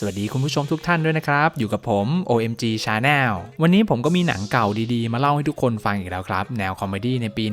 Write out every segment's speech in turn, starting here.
สวัสดีคุณผู้ชมทุกท่านด้วยนะครับ อยู่กับผม OMG Channel วันนี้ผมก็มีหนังเก่าดีๆ มาเล่าให้ทุกคนฟังอีกแล้วครับ แนวคอมเมดี้ในปี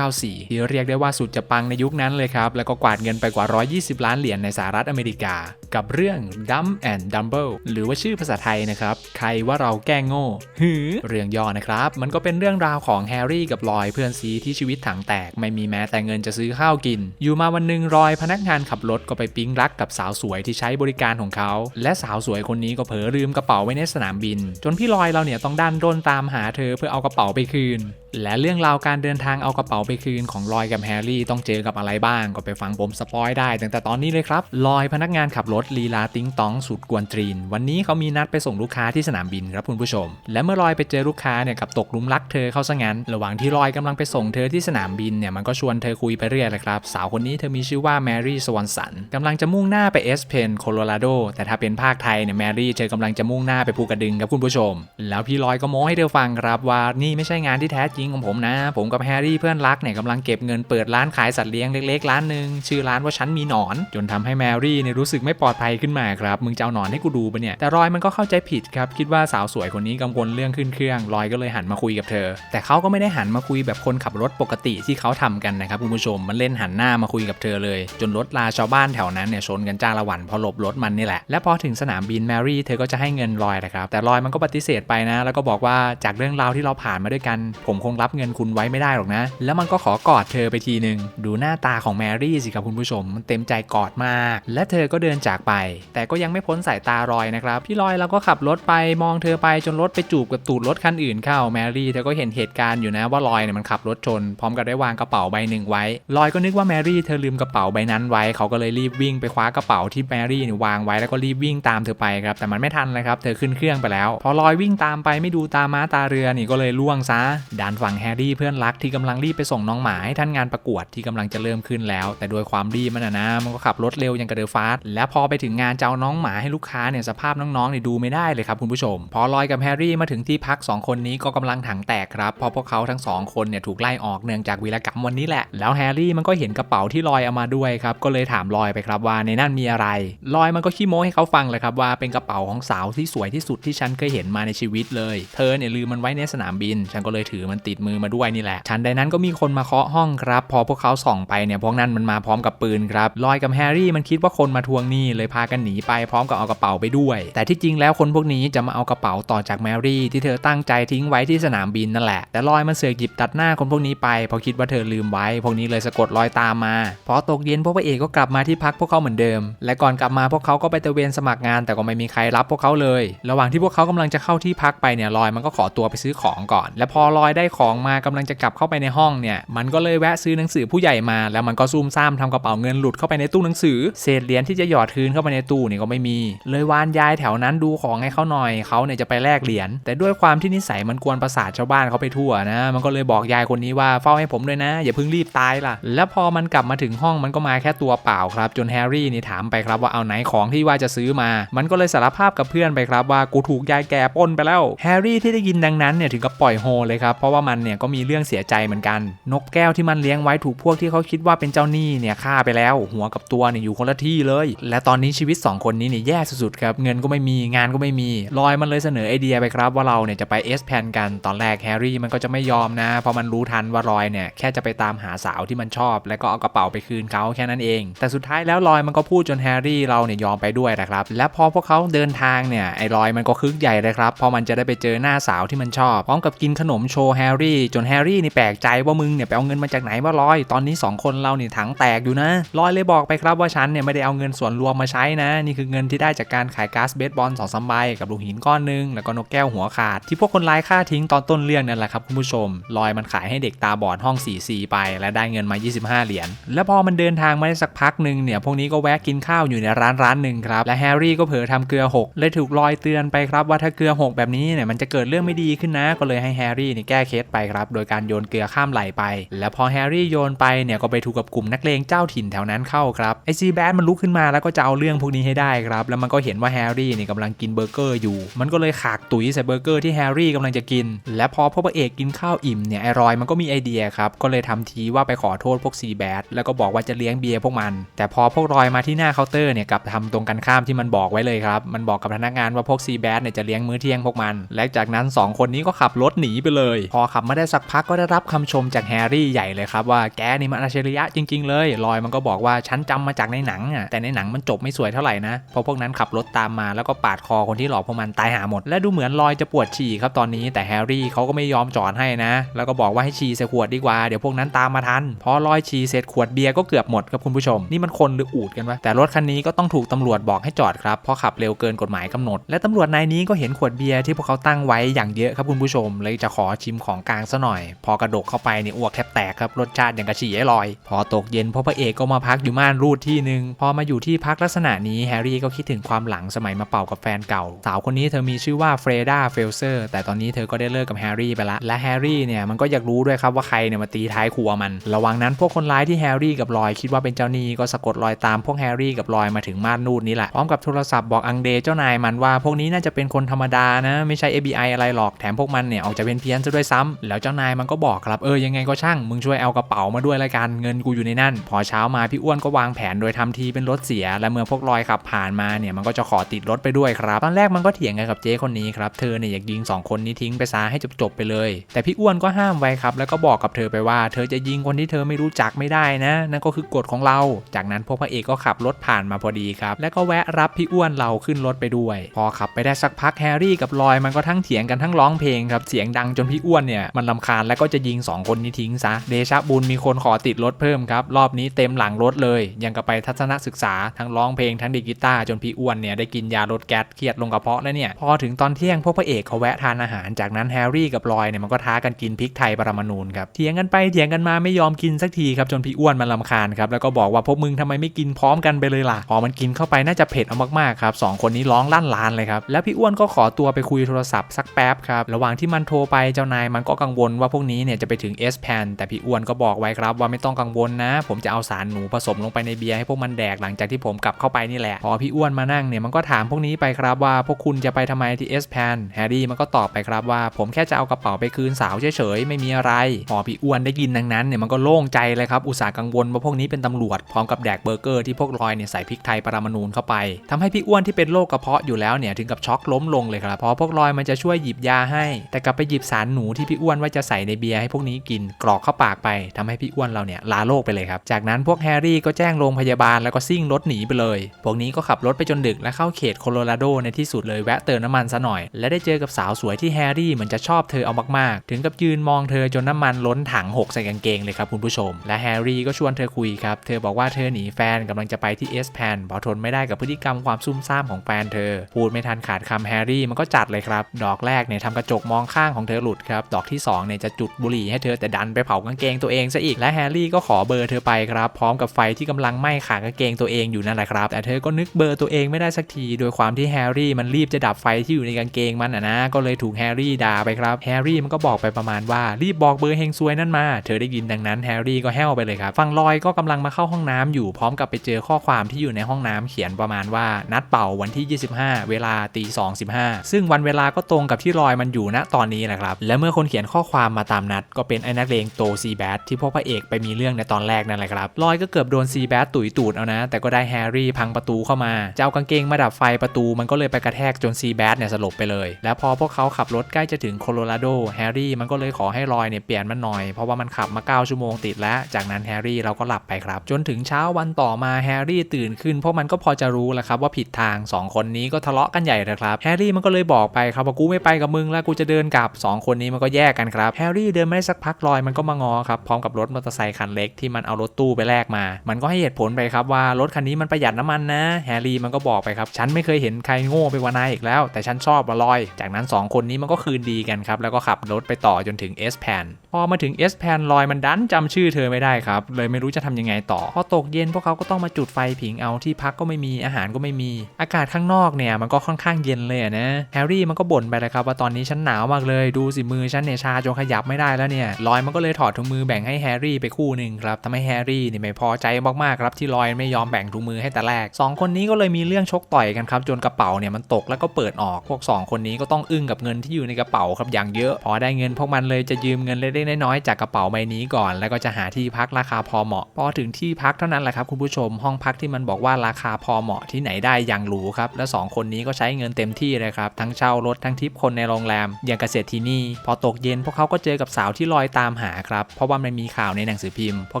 1994 ที่เรียกได้ว่าสุดจะปังในยุคนั้นเลยครับ แล้วก็กวาดเงินไปกว่า 120 ล้านเหรียญในสหรัฐอเมริกา กับเรื่อง Dumb and Dumble หรือว่าชื่อภาษาไทยนะครับ ใครว่าเราแกล้งโง่หือเรื่องย่อนะครับ มันก็เป็นเรื่องราวของแฮร์รี่กับลอยเพื่อนซีที่ชีวิตถังแตก ไม่มีแม้แต่เงินจะซื้อข้าวกิน อยู่มาวันหนึ่งรอยพนักงานขับรถก็ไปปิ๊งรักกับสาวสวยที่ใช้บริการของเขาและและสาวสวยคนนี้ก็เผลอลืมกระเป๋าไว้ในสนามบิน จนพี่ลอยเราเนี่ยต้องดันด้นตามหาเธอเพื่อเอากระเป๋าไปคืน และเรื่องราวการเดินทางเอากระเป๋าไปคืนของลอยกับแฮร์รี่ต้องเจอกับอะไรบ้างก็ไปฟังผมสปอยได้ตั้งแต่ตอนนี้เลยครับลอยพนักงานขับรถลีลาติ้งตองสุดกวนตรีน วันนี้เขามีนัดไปส่งลูกค้าที่สนามบินครับคุณผู้ชม และเมื่อลอยไปเจอลูกค้าเนี่ยกับตกลุมรักเธอเข้าซะงั้น ระหว่างที่ลอยกำลังไปส่งเธอที่สนามบินเนี่ยมันก็ชวนเธอคุยไปเรื่อยเลยครับสาวคนนี้เธอมีชื่อว่าแมรี่สวอนสันกำลังจะมุ่งหน้าไปเอสเพนโคโลราโดแต่ถ้าเป็นภาคไทยเนี่ยแมรี่เธอกำลังจะมุ่งหน้าไปภูกระดึงครับคุณผู้ชม แล้วพี่ลอยก็โม้ให้เธอฟังครับว่านี่ไม่ใช่งานที่แท้จริงของผมนะ ผมกับแฮร์รี่เพื่อนรักเนี่ยกำลังเก็บเงินเปิดร้านขายสัตว์เลี้ยงเล็กๆร้านหนึ่งชื่อร้านว่าฉันมีหนอน จนทำให้แมรี่เนี่ยรู้สึกไม่ปลอดภัยขึ้นมาครับมึงจะเอาหนอนให้กูดูปะเนี่ยแต่รอยมันก็เข้าใจผิดครับคิดว่าสาวสวยคนนี้กังวลเรื่องขึ้นเครื่องรอยก็เลยหันมาคุยกับเธอ แต่เขาก็ไม่ได้หันมาคุยแบบคนขับรถปกติที่เขาทำกันนะครับคุณผู้ชมมันเล่นหันหน้ามาคุยกับเธอเลย จนรถลาชาวบ้านแถวนั้นเนี่ยชนกันจ้าละวันพอหลบรถมันนี่แหละและพอถึงสนามบินแมรี่เธอก็จะให้เงินรอยนะครับแต่รอยมันก็ปฏิเสธไปนะ แล้วก็บอกว่าจากเรื่องราวที่เราผ่านมาด้วยกัน ผมคงรับเงินคุณไว้ไม่ได้หรอกนะ แล้วมันก็ขอกอดเธอไปทีหนึ่งดูหน้าตาของแมรี่สิครับคุณผู้ชม มันเต็มใจกอดมาก และเธอก็เดินจากไป แต่ก็ยังไม่พ้นสายตารอยนะครับพี่ลอยเราก็ขับรถไปมองเธอไปจนรถไปจูบกับตูดรถคันอื่นเข้าแมรี่เธอก็เห็นเหตุการณ์อยู่นะว่าลอยเนี่ยมันขับรถชน พร้อมกับได้วางกระเป๋าใบหนึ่งไว้ลอยก็นึกว่าแมรี่เธอลืมกระเป๋าใบนั้นไว้เขาก็เลยรีบวิ่งไปคว้ากระเป๋าที่แมรี่วางไว้แล้วก็รีบวิ่งตามเธอไปครับแต่มันไม่ทันเลยครับเธอขึ้นเครื่องไปแล้ว พอลอยวิ่งตามไปไม่ดูตาม้าตาเรือนี่ก็เลยล่วงซะด่านฝั่งแฮร์รี่เพื่อนรักที่กำลังรีบไปส่งน้องหมาให้ท่านงานประกวดที่กำลังจะเริ่มขึ้นแล้ว แต่โดยความรีบมันนะนะมันก็ขับรถเร็วอย่างกระเดือฟาสต์และพอไปถึงงานเจ้าน้องหมาให้ลูกค้าเนี่ยสภาพน้องๆเนี่ยดูไม่ได้เลยครับคุณผู้ชม พอลอยกับแฮร์รี่มาถึงที่พัก 2 คนนี้ก็กำลังถังแตกครับเพราะพวกเขาทั้งสองคนเนี่ยถูกไล่ออกเนื่องจากวีรกรรมวันนี้แหละ แล้วแฮร์รี่มันก็เห็นกระเป๋าที่ลอยเอามาด้วยครับก็เลยถามลอยไปครับว่าในนั่นมีอะไรลอยมันก็ขี้โม้ให้เขาฟังเลยครับว่าเป็นกระเป๋าของสาวที่สวยที่สุดที่ฉันเคยเห็นมาในชีวิตเลย เธอเนี่ยลืมมันไว้ในสนามบิน ฉันก็เลยถือมันติดมือมาด้วยนี่แหละทันใดนั้นก็มีคนมาเคาะห้องครับ พอพวกเขาส่องไปเนี่ยพวกนั้นมันมาพร้อมกับปืนครับลอยกับแฮร์รี่มันคิดว่าคนมาทวงหนี้เลยพากันหนีไปพร้อมกับเอากระเป๋าไปด้วย แต่ที่จริงแล้วคนพวกนี้จะมาเอากระเป๋าต่อจากแมรี่ที่เธอตั้งใจทิ้งไว้ที่สนามบินนั่นแหละ แต่ลอยมันเสือกหยิบตัดหน้าคนพวกนี้ไปพราะคิดว่าเธอลืมไว้ พวกนี้เลยสะกดรอยตามมา พอตกเย็นพวกพระเอกก็กลับมาที่พักพวกเขาเหมือนเดิม และก่อนกลับมาพวกเขาก็ไปตะเวนสมัครงาน แต่ก็ไม่มีใครรับพวกเขาเลย ระหว่างที่พวกเขากำลังจะเข้าที่พักไปเนี่ยลอยมันก็ขอตัวไปซื้อของก่อน และพอลอยได้ของมากำลังจะกลับเข้าไปในห้องเนี่ยมันก็เลยแวะซื้อหนังสือผู้ใหญ่มา แล้วมันก็ซุ่มซ่ามทำกระเป๋าเงินหลุดเข้าไปในตู้หนังสือเศษเหรียญที่จะหยอดคืนเข้าไปในตู้เนี่ยก็ไม่มี เลยวานยายแถวนั้นดูของให้เขาหน่อยเขาเนี่ยจะไปแลกเหรียญแต่ด้วยความที่นิสัยมันกวนประสาทชาวบ้านเขาไปทั่วนะ มันก็เลยบอกยายคนนี้ว่าเฝ้าให้ผมด้วยนะ อย่าเพิ่งรีบตายล่ะ แล้วพอมันกลับมาถึงห้องมันก็มาแค่ตัวเปล่าครับ จนแฮร์รี่นี่ถามไปครับว่าเอาไหนของที่ว่าจะซื้อมา มันก็เลยสารภาพกับเพื่อนไปครับว่ากูถูกยายแก่ป้นไปแล้วแฮร์รี่ที่ได้ยินดังนั้นเนี่ยถึงกับปล่อยโฮเลยครับเพราะว่ามันเนี่ยก็มีเรื่องเสียใจเหมือนกัน นกแก้วที่มันเลี้ยงไว้ถูกพวกที่เขาคิดว่าเป็นเจ้าหนี้เนี่ยฆ่าไปแล้ว หัวกับตัวเนี่ยอยู่คนละที่เลย และตอนนี้ชีวิต 2 คนนี้เนี่ยแย่สุดๆครับเงินก็ไม่มีงานก็ไม่มีลอยมันเลยเสนอไอเดียไปครับว่าเราเนี่ยจะไปเอสแพนกันตอนแรกแฮร์รี่มันก็จะไม่ยอมนะเพราะมันรู้ทันว่าลอยเนี่ยแค่จะไปตามหาสาวที่มันชอบ แล้วก็เอากระเป๋าไปคืนเขาแค่นั้นเอง แต่สุดท้ายแล้วลอยมันก็พูดจนแฮร์รี่เราเนี่ยยอมไปด้วยนะครับ และพอพวกเขาเดินทางเนี่ยไอ้ลอยมันก็คึกใหญ่เลยครับเพราะมันจะได้ไปเจอหน้าสาวที่มันชอบพร้อมกับกินขนมโชว์แฮรรี่ จนแฮร์รี่นี่แปลกใจว่ามึงเนี่ยไปเอาเงินมาจากไหนว่าลอย ตอนนี้ 2 คนเราเนี่ยถังแตกอยู่นะลอยเลยบอกไปครับว่าฉันเนี่ยไม่ได้เอาเงินส่วนรวมมาใช้นะ นี่คือเงินที่ได้จากการขายก๊าซเบสบอลสองสามใบกับลูกหินก้อนหนึงแล้วก็นกแก้วหัวขาด ที่พวกคนร้ายฆ่าทิ้งตอนต้นเรื่องนั่นแหละครับคุณผู้ชมลอยมันขายให้เด็กตาบอดห้อง4 4ไป และได้เงินมา 25 เหรียญแล้วพอมันเดินทางมาได้สักพักหนึ่งเนี่ยพวกนี้ก็แวะกินข้าวอยู่ในร้านร้านหนึ่งครับและแฮร์รี่ก็เผลอทำเกลือหกเลยถูกลอยเตือนไปครับว่าถ้าเกลือหกแบบนี้เนี่ยมันจะเกิดเรื่องไม่ดีขึ้นนะก็เลยให้แฮร์รี่นี่แก้เคล็ดสไปครับ โดยการโยนเกลือข้ามไหลไป และพอแฮร์รี่โยนไปเนี่ยก็ไปถูกกับกลุ่มนักเลงเจ้าถิ่นแถวนั้นเข้าครับไอซีแบดมันลุกขึ้นมาแล้วก็จะเอาเรื่องพวกนี้ให้ได้ครับ แล้วมันก็เห็นว่าแฮร์รี่เนี่ยกำลังกินเบอร์เกอร์อยู่ มันก็เลยขากตุ๋ยใส่เบอร์เกอร์ที่แฮร์รี่กำลังจะกิน และพอพระเอกกินข้าวอิ่มเนี่ยไอรอยมันก็มีไอเดียครับก็เลยทำทีว่าไปขอโทษพวกซีแบดแล้วก็บอกว่าจะเลี้ยงเบียร์พวกมัน แต่พอพวกรอยมาที่หน้าเคาน์เตอร์เนี่ยกลับทำตรงกันข้ามที่มันบอกไว้เลยครับมันบอกกับพนักงานว่าพวกซีแบดเนี่ยจะเลี้ยงมื้อเที่ยงพวกมัน และจากนั้นสองคนนี้ก็ขับรถหนีไปเลย พอขับมาได้สักพักก็ได้รับคำชมจากแฮร์รี่ใหญ่เลยครับว่าแกนี่มันอัจฉริยะจริง ๆ เลยรอยมันก็บอกว่าฉันจำมาจากในหนังอะแต่ในหนังมันจบไม่สวยเท่าไหร่นะเพราะพวกนั้นขับรถตามมาแล้วก็ปาดคอคนที่หลอกพวกมันตายหาหมด และดูเหมือนรอยจะปวดฉี่ครับตอนนี้ แต่แฮร์รี่เขาก็ไม่ยอมจอดให้นะ แล้วก็บอกว่าให้ฉี่ใส่ขวดดีกว่าเดี๋ยวพวกนั้นตามมาทันพอรอยฉี่เสร็จขวดเบียร์ก็เกือบหมดครับคุณผู้ชม นี่มันคนหรืออูดกันวะแต่รถคันนี้ก็ต้องถูกตำรวจบอกให้จอดครับเพราะขับเร็วเกินกฎหมายกำหนด และตำรวจนายนี้ก็เห็นขวดเบียร์ที่พวกเขาตั้งไว้อย่างเยอะครับคุณผู้ชม เลยจะขอชิมของกลางซะหน่อย พอกระดกเข้าไปเนี่ยอ้วกแทบแตกครับรสชาติอย่างกระฉี่ไอ้ลอย พอตกเย็นพ่อพระเอกก็มาพักอยู่ม่านรูดที่หนึ่งพอมาอยู่ที่พักลักษณะนี้แฮร์รี่ก็คิดถึงความหลังสมัยมาเป่ากับแฟนเก่า สาวคนนี้เธอมีชื่อว่าเฟรดาเฟลเซอร์แต่ตอนนี้เธอก็ได้เลิกกับแฮร์รี่ไปละและแฮร์รี่เนี่ยมันก็อยากรู้ด้วยครับว่าใครเนี่ยมาตีท้ายครัวมัน ระหว่างนั้นพวกคนร้ายที่แฮร์รี่กับรอยคิดว่าเป็นเจ้าหนี้ก็สะกดรอยตามพวกแฮร์รี่กับรอยมาถึงม่านรูดนี้แหละพร้อมกับโทรศัพท์บอกอังเดเจ้านายมันว่าพวกนี้น่าจะเป็นคนธรรมดานะไม่ใช่ FBI อะไรหรอกแถมพวกมันเนี่ยออกจะเป็นเพี้ยนซะด้วยซ้ำแล้วเจ้านายมันก็บอกครับเออยังไงก็ช่างมึงช่วยเอากระเป๋ามาด้วยละกันเงินกูอยู่ในนั่น พอเช้ามาพี่อ้วนก็วางแผนโดยทำทีเป็นรถเสีย และเมื่อพวกรอยขับผ่านมาเนี่ยมันก็จะขอติดรถไปด้วยครับตอนแรกมันก็เถียงกันกับเจ๊คนนี้ครับเธอเนี่ยอยากยิงสองคนนี้ทิ้งไปซะให้จบๆไปเลย แต่พี่อ้วนก็ห้ามไว้ครับ แล้วก็บอกกับเธอไปว่า เธอจะยิงคนที่เธอไม่รู้จักไม่ได้นะนั่นก็คือกฎของเรา จากนั้นพวกพระเอกก็ขับรถผ่านมาพอดีครับแล้วก็แวะรับพี่อ้วนเราขึ้นรถไปด้วย พอขับไปได้สักพักแฮร์รี่กับลอยมันก็ทั้งเถียงกันทั้งร้องเพลงครับเสียงดังจนพี่อ้วนเนี่ยมันลำคาญแล้วก็จะยิงสองคนนี้ทิ้งซะ เดชะบุญมีคนขอติดรถเพิ่มครับ รอบนี้เต็มหลังรถเลย ยังกับไปทัศนศึกษา ทั้งร้องเพลงทั้งดีกีตาร์จนพี่อ้วนเนี่ยได้กินยาลดแก๊สเครียดลงกระเพาะแล้วเนี่ย พอถึงตอนเที่ยงพวกพระเอกเขาแวะทานอาหาร จากนั้นแฮร์รี่กับลอยเนี่ยมันก็ท้ากันกินพริกไทยปรมาณูครับ เถียงกันไปเถียงกันมาไม่ยอมกินสักทีครับจนพี่อ้วนมันลำคาญครับแล้วก็บอกว่าพวกมึงทำไมไม่กินพร้อมกันไปเลยล่ะ พอมันกินเข้าไปน่าจะเผ็ดเอามากๆครับสองคนนี้ร้องลั่นลานเลยครับแล้วพี่อ้วนก็ขอตัวไปคุยโทรศัพท์สักแป๊บครับระหว่างที่มันโทรไปเจ้านายมันก็กังวลว่าพวกนี้เนี่ยจะไปถึง S p a n แต่พี่อ้วนก็บอกไว้ครับว่าไม่ต้องกังวลนะ ผมจะเอาสารหนูผสมลงไปในเบียร์ให้พวกมันแดกหลังจากที่ผมกลับเข้าไปนี่แหละ พอพี่อ้วนมานั่งเนี่ยมันก็ถามพวกนี้ไปครับว่าพวกคุณจะไปทำไมที่ S p a n แฮร์รี่มันก็ตอบไปครับว่า ผมแค่จะเอากระเป๋าไปคืนสาวเฉยๆไม่มีอะไรพอพี่อ้วนได้ยินดังนั้นเนี่ยมันก็โล่งใจเลยครับอุตส่าห์กังวลว่าพวกนี้เป็นตำรวจพร้อมกับแดกเบอร์เกอร์ที่พวกรอยเนี่ยใส่พริกไทยปรามาณูนเข้าไปทำให้พี่อ้วนที่เป็นโรคกระเพาะอยู่แล้วเนี่ยถึงกับช็อกล้มลงเลยครับเพราะพวกรอยมันจะช่วยหยิบยาให้ แต่กลับไปหยิบสารหนูที่พี่อ้วนว่าจะใส่ในเบียร์ให้พวกนี้กินกรอกเข้าปากไปทำให้พี่อ้วนเราเนี่ยลาโลกไปเลยครับ จากนั้นพวกแฮร์รี่ก็แจ้งโรงพยาบาลแล้วก็ซิ่งรถหนีไปเลย พวกนี้ก็ขับรถไปจนดึกและเข้าเขตโคโลราโดในที่สุดเลยแวะเติมน้ำมันซะหน่อย และได้เจอกับสาวสวยที่แฮร์รี่เหมือนจะชอบเธอเอามากๆ ถึงกับยืนมองเธอจนน้ำมันล้นถังหกใส่กางเกงเลยครับคุณผู้ชม และแฮร์รี่ก็ชวนเธอคุยครับ เธอบอกว่าเธอหนีแฟนกำลังจะไปที่เอสแพนเพราะทนไม่ได้กับพฤติกรรมความซุ่มซ่ามของแฟนเธอ พูดไม่ทันขาดคำแฮร์รี่มันก็จัดเลยครับ ดอกแรกเนี่ยทำกระจกมองข้างของเธอหลุดครับ ดอกที่2เนี่ยจะจุดบุหรี่ให้เธอแต่ดันไปเผากางเกงตัวเองซะอีกและแฮร์รี่ก็ขอเบอร์เธอไปครับพร้อมกับไฟที่กำลังไหม้ขากางเกงตัวเองอยู่นั่นแหละครับ แต่เธอก็นึกเบอร์ตัวเองไม่ได้สักที โดยความที่แฮร์รี่มันรีบจะดับไฟที่อยู่ในกางเกงมันอะนะก็เลยถูกแฮร์รี่ด่าไปครับแฮร์รี่มันก็บอกไปประมาณว่ารีบบอกเบอร์เฮงซวยนั่นมาเธอได้ยินดังนั้นแฮร์รี่ก็แห้วไปเลยครับฟังลอยก็กำลังมาเข้าห้องน้ำอยู่พร้อมกับไปเจอข้อความที่อยู่ในห้องน้ำเขียนประมาณว่านัดเป่าวันที่ 25 เวลาตี2.15ซึ่งวันเวลาก็ตรงกับที่ลอยมันอยู่ณตอนนี้แหละครับและเมื่อคนขียนข้อความมาตามนัด ก็เป็นไอ้นักเลงโตซีแบทที่พวกพระเอกไปมีเรื่องในตอนแรกนั่นแหละครับลอยก็เกือบโดนซีแบทตุ๋ยตูดเอานะ แต่ก็ได้แฮร์รี่พังประตูเข้ามาจะเอากางเกงมาดับไฟประตูมันก็เลยไปกระแทกจนซีแบทเนี่ยสลบไปเลย แล้วพอพวกเขาขับรถใกล้จะถึงโคโลราโดแฮร์รี่มันก็เลยขอให้ลอยเนี่ยเปลี่ยนมันหน่อย เพราะว่ามันขับมา 9 ชั่วโมงติดแล้ว จากนั้นแฮร์รี่เราก็หลับไปครับ จนถึงเช้าวันต่อมาแฮร์รี่ตื่นขึ้นเพราะมันก็พอจะรู้แหละครับว่าผิดทาง 2 คนนี้ก็ทะเลาะกันใหญ่เลยครับแฮร์รี่มันก็เลยบอกไปครับว่ากูไม่ไปกับมึงแล้วกูจะเดินกลับ 2 คนนี้มันก็แยกกันครับแฮร์รี่เดินไม่ได้สักพักลอยมันก็มางอครับพร้อมกับรถมอเตอร์ไซค์คันเล็กที่มันเอารถตู้ไปแลกมา มันก็ให้เหตุผลไปครับว่ารถคันนี้มันประหยัดน้ำมันนะ แฮร์รี่มันก็บอกไปครับฉันไม่เคยเห็นใครโง่ไปกว่านายอีกแล้ว แต่ฉันชอบวาลอย จากนั้น 2 คนนี้มันก็คืนดีกันครับแล้วก็ขับรถไปต่อจนถึง S p a n พอมาถึง S p a n ลอยมันดันจำชื่อเธอไม่ได้ครับเลยไม่รู้จะทำยังไงต่อพอตกเย็นพวกเขาก็ต้องมาจุดไฟผิงเอาที่พักก็ไม่มีอาหารก็ไม่มี อากาศข้างนอกเนี่ยมันก็ค่อนข้างเย็นเลยนะแฮร์รี่มันก็บ่นไปเลยครับว่าตอนนี้ฉันหนาวมากเลยดูสิมือฉันเนี่ยเนี่ยชาจนขยับไม่ได้แล้วเนี่ยลอยมันก็เลยถอดถุงมือแบ่งให้แฮร์รี่ไปคู่หนึ่งครับทำให้แฮร์รี่เนี่ยไม่พอใจมากๆครับที่ลอยไม่ยอมแบ่งถุงมือให้แต่แรกสองคนนี้ก็เลยมีเรื่องชกต่อยกันครับจนกระเป๋าเนี่ยมันตกแล้วก็เปิดออกพวกสองคนนี้ก็ต้องอึ้งกับเงินที่อยู่ในกระเป๋าครับอย่างเยอะ พอได้เงินพวกมันเลยจะยืมเงินเล็กๆน้อยๆจากกระเป๋าใบนี้ก่อน แล้วก็จะหาที่พักราคาพอเหมาะ พอถึงที่พักเท่านั้นแหละครับคุณผู้ชมห้องพักที่มันบอกว่าราคาพอเหมาะที่ไหนได้อย่างหรูครับและสองคนนี้ก็ใช้เงินเต็มที่เลยครับทั้งเช่ารถทั้งทิปคนในโรงแรมอย่างเกษตรที่นี่พอตกเย็นพวกเขาก็เจอกับสาวที่ลอยตามหาครับ เพราะว่ามันมีข่าวในหนังสือพิมพ์ พว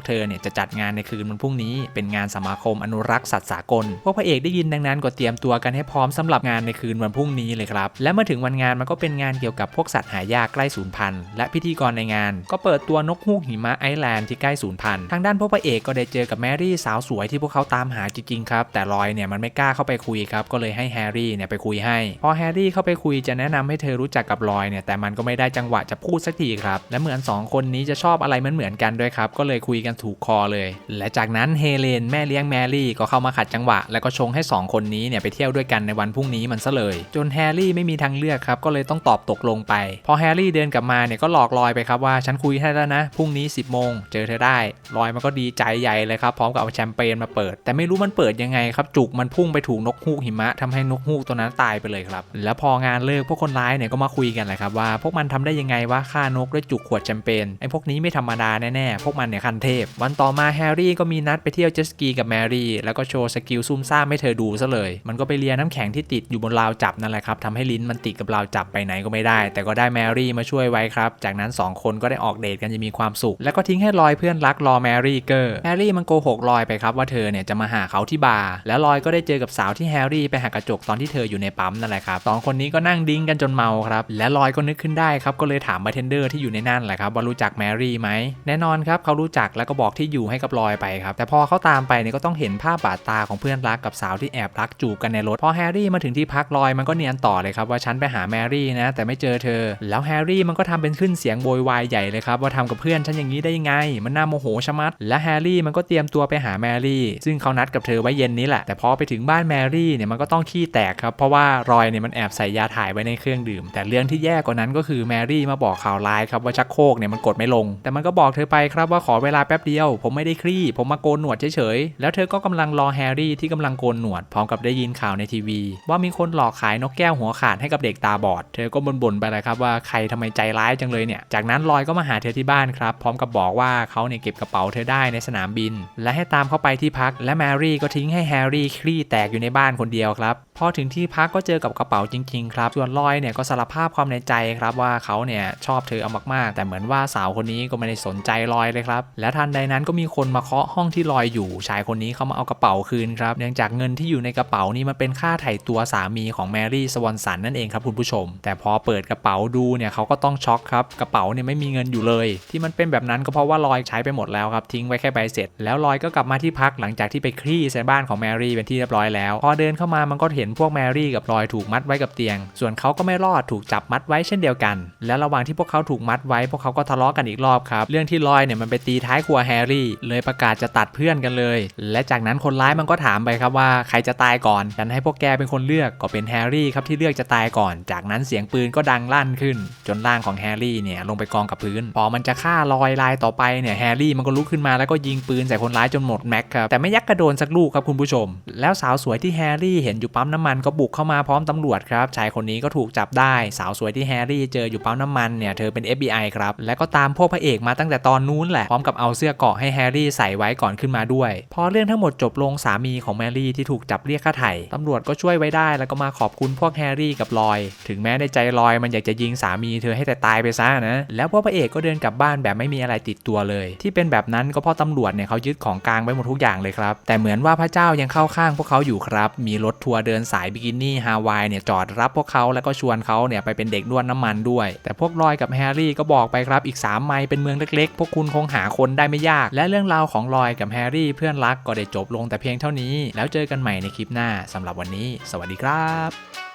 กเธอเนี่ยจะจัดงานในคืนวันพรุ่งนี้เป็นงานสมาคมอนุรักษ์สัตว์สากล พวกพระเอกได้ยินดังนั้นก็เตรียมตัวกันให้พร้อมสำหรับงานในคืนวันพรุ่งนี้เลยครับ และเมื่อถึงวันงานมันก็เป็นงานเกี่ยวกับพวกสัตว์หายากใกล้สูญพันธุ์และพิธีกรในงาน ก็เปิดตัวนกฮูกหิมะไอแลนด์ที่ใกล้สูญพันธุ์ทางด้านพวกพระเอกก็ได้เจอกับแมรี่สาวสวยที่พวกเขาตามหาจริงๆครับแต่ลอยเนี่ยมันไม่กล้าเข้าไปคุยครับก็เลยให้แฮร์รี่เนี่ยไปคุยให้พอแฮร์รี่เข้าไปคุยจะแนะนำให้เธอรู้จักกับลอยเนี่ยแต่มันก็ไม่ได้จังหวะจะพูดสักทีครับ และเหมือนสองคนนี้จะชอบอะไรเหมือนกันด้วยครับ ก็เลยคุยกันถูกคอเลย และจากนั้นเฮเลนแม่เลี้ยงแมรี่ก็เข้ามาขัดจังหวะ แล้วก็ชงให้สองคนนี้เนี่ยไปเที่ยวด้วยกันในวันพรุ่งนี้มันซะเลย จนแฮร์รี่ไม่มีทางเลือกครับ ก็เลยต้องตอบตกลงไป พอแฮร์รี่เดินกลับมาเนี่ยก็หลอกลอยไปครับว่าฉันคุยให้แล้วนะพรุ่งนี้ 10โมงเจอเธอได้ลอยมันก็ดีใจใหญ่เลยครับพร้อมกับเอาแชมเปญมาเปิด แต่ไม่รู้มันเปิดยังไงครับจุกมันพุ่งไปถูกนกฮูกหิมะทำให้นกฮูกตัวนั้นตายไปเลยครับแล้วพองานเลิกพวกคนร้ายเนี่ยก็มาคุยกันแหละครับว่าพวกมันทำได้ยังไงว่าฆ่านกด้วยจุกขวดแชมเปญไอ้พวกนี้ไม่ธรรมดาแน่ๆ พวกมันเนี่ยคันเทพ วันต่อมาแฮร์รี่ก็มีนัดไปเที่ยวเจสกีกับแมรี่ แล้วก็โชว์สกิลซุ่มซ่ามให้เธอดูซะเลย มันก็ไปเลียน้ำแข็งที่ติดอยู่บนราวจับนั่นแหละครับทำให้ลิ้นมันติดกับราวจับไปไหนก็ไม่ได้ แต่ก็ได้แมรี่มาช่วยไว้ครับ จากนั้น 2 คนก็ได้ออกเดทกันจะมีความสุข แล้วก็ทิ้งให้ลอยเพื่อนรักรอแมรี่เกอร์แฮร์รี่มันโกหกลอยไปครับว่าเธอเนี่ยจะมาหาเขาที่บาร์แล้วลอยก็ได้เจอกับสาวที่แฮร์รี่ไปหากระจกตอนที่เธออยู่ในปั๊มนั่นแหละครับสองคนนี้ก็นั่งดิ้งกันจนเมาครับและลอยก็นึกขึ้นได้ครับก็เลยถามบาร์เทนเดอร์ที่อยู่ในนั่นแหละครับว่ารู้จักแมรี่ไหมแน่นอนครับเขารู้จักแล้วก็บอกที่อยู่ให้กับลอยไปครับแต่พอเขาตามไปเนี่ยก็ต้องเห็นภาพบาดตาของเพื่อนรักกับสาวที่แอบรักจูบกันในรถพอแฮร์รี่มาถึงที่พักลอยมันก็เนียนต่อเลยครับว่าฉันไปหาแมรี่นะ แต่ไม่เจอเธอ แล้วแฮร์รี่มันก็ทำเป็นขึ้นเสียงโวยวายใหญ่เลยครับว่าทำกับเพื่อนฉันอย่างนี้ได้ยังไง มันน่าโมโหชะมัด และแฮร์รี่มันก็เตรียมตัวไปหาแมรี่ ซึ่งเขานัดกับเธอไว้เย็นนี้แหละ แต่พอไปถึงบ้านแมรี่เนี่ยมันก็ต้องขี้แตกครับเพราะว่ารอยเนี่ยมันแอบใส่ยาถ่ายไว้ในเครื่องดื่ม แต่เรื่องที่แย่กว่านั้นก็คือแมรี่มาบอกข่าวร้ายครับว่าชักโครกเนี่ยมันกดไม่ลง แต่มันก็บอกเธอไปครับว่าขอเวลาแป๊บเดียว ผมไม่ได้คลี่ ผมมาโกนหนวดเฉยๆ แล้วเธอก็กำลังรอแฮร์รี่ที่กำลังโกนหนวดพร้อมกับได้ยินข่าวในทีวี ว่ามีคนหลอกขายนกแก้วหัวขาดให้กับเด็กตาบอด เธอก็บ่นๆไปเลยครับว่าใครทำไมใจร้ายจังเลยเนี่ย จากนั้นลอยก็มาหาเธอที่บ้านครับพร้อมกับบอกว่าเขาเนี่ยเก็บกระเป๋าเธอได้ในสนามบิน และให้ตามเข้าไปที่พัก และแมรี่ก็ทิ้งให้แฮร์รี่คลี่แตกอยู่ในบ้านคนเดียวครับพอถึงที่พักก็เจอกับกระเป๋าจริงๆครับส่วนลอยเนี่ยก็สารภาพความในใจครับว่าเขาเนี่ยชอบเธอเอามากๆ แต่เหมือนว่าสาวคนนี้ก็ไม่ได้สนใจลอยเลยครับ และทันใดนั้นก็มีคนมาเคาะห้องที่ลอยอยู่ ชายคนนี้เขามาเอากระเป๋าคืนครับ เนื่องจากเงินที่อยู่ในกระเป๋านี่มันเป็นค่าไถ่ตัวสามีของแมรี่สวอนสันนั่นเองครับคุณผู้ชม แต่พอเปิดกระเป๋าดูเนี่ยเขาก็ต้องช็อกครับ กระเป๋าเนี่ยไม่มีเงินอยู่เลย ที่มันเป็นแบบนั้นก็เพราะว่าลอยใช้ไปหมดแล้วครับทิ้งไว้แค่ใบเสร็จ แล้วลอยก็กลับมาที่พักหลังจากที่ไปคลี่ใส่บ้านของแมรี่เป็นที่เรียบร้อยแล้ว พอเดินเข้ามามันก็เห็นพวกแมรี่กับลอยถูกมัดไว้กับเตียง ส่วนเขาก็ไม่รอดถูกจับมัดไว้เช่นเดียวกัน และระหว่างที่พวกเขาถูกมัดไว้พวกเขาก็ทะเลาะกันอีกรอบครับเรื่องที่ลอยเนี่ยมันไปตีท้ายครัวแฮร์รี่ เลยประกาศจะตัดเพื่อนกันเลย และจากนั้นคนร้ายมันก็ถามไปครับว่าใครจะตายก่อนฉันให้พวกแกเป็นคนเลือกก็เป็นแฮร์รี่ครับที่เลือกจะตายก่อน จากนั้นเสียงปืนก็ดังลั่นขึ้น จนร่างของแฮร์รี่เนี่ยลงไปกองกับพื้น พอมันจะฆ่าลอยลายต่อไปเนี่ยแฮร์รี่มันก็ลุกขึ้นมาแล้วก็ยิงปืนใส่คนร้ายจนหมดแม็กครับแต่ไม่ยักกระโดนสักลูกครับคุณผู้ชม แล้วสาวสวยที่แฮร์รี่เห็นอยู่ปั๊มน้ำมันก็บุกเข้ามาพร้อมตำรวจครับชายคนนี้ก็ถูกจับได้ สาวสวยที่แฮร์รี่เจออยู่ปั๊มน้ำมันเนี่ยเธอเป็น FBI ครับ และก็ตามพวกพระเอกมาตั้งแต่ตอนนู้นแหละ พร้อมกับเอาเสื้อเกาะให้แฮร์รี่ใส่ไว้ก่อนขึ้นมาด้วย พอเรื่องทั้งหมดจบลงสามีของแมรี่ที่ถูกจับเรียกค่าไถ่ตำรวจก็ช่วยไว้ได้แล้วก็มาขอบคุณพวกแฮร์รี่กับลอย ถึงแม้ในใจลอยมันอยากจะยิงสามีเธอให้แต่ตายไปซะนะ แล้วพวกพระเอกก็เดินกลับบ้านแบบไม่มีอะไรติดตัวเลย ที่เป็นแบบนั้นก็เพราะตำรวจเนี่ยเขายึดของกลางไว้หมดทุกอย่างเลยครับ แต่เหมือนว่าพระเจ้ายังเข้าข้างพวกเขาอยู่ครับ มีรถทัวร์เดินสายบิกินี่ฮาวายเนี่ยจอดรับพวกเขาแล้วก็ชวนเขาเนี่ยไปเป็นเด็กนวดน้ำมันด้วย แต่พวกลอยกับแฮร์รี่ก็บอกไปครับ อีก 3 ไมล์เป็นเมืองเล็กๆ พวกคุณคงหาคนได้ไม่ยาก และเรื่องราวของลอยกับแฮร์รี่เพื่อนรักก็ได้จบลงแต่เพียงเท่านี้ แล้วเจอกันใหม่ในคลิปหน้าสำหรับวันนี้ สวัสดีครับ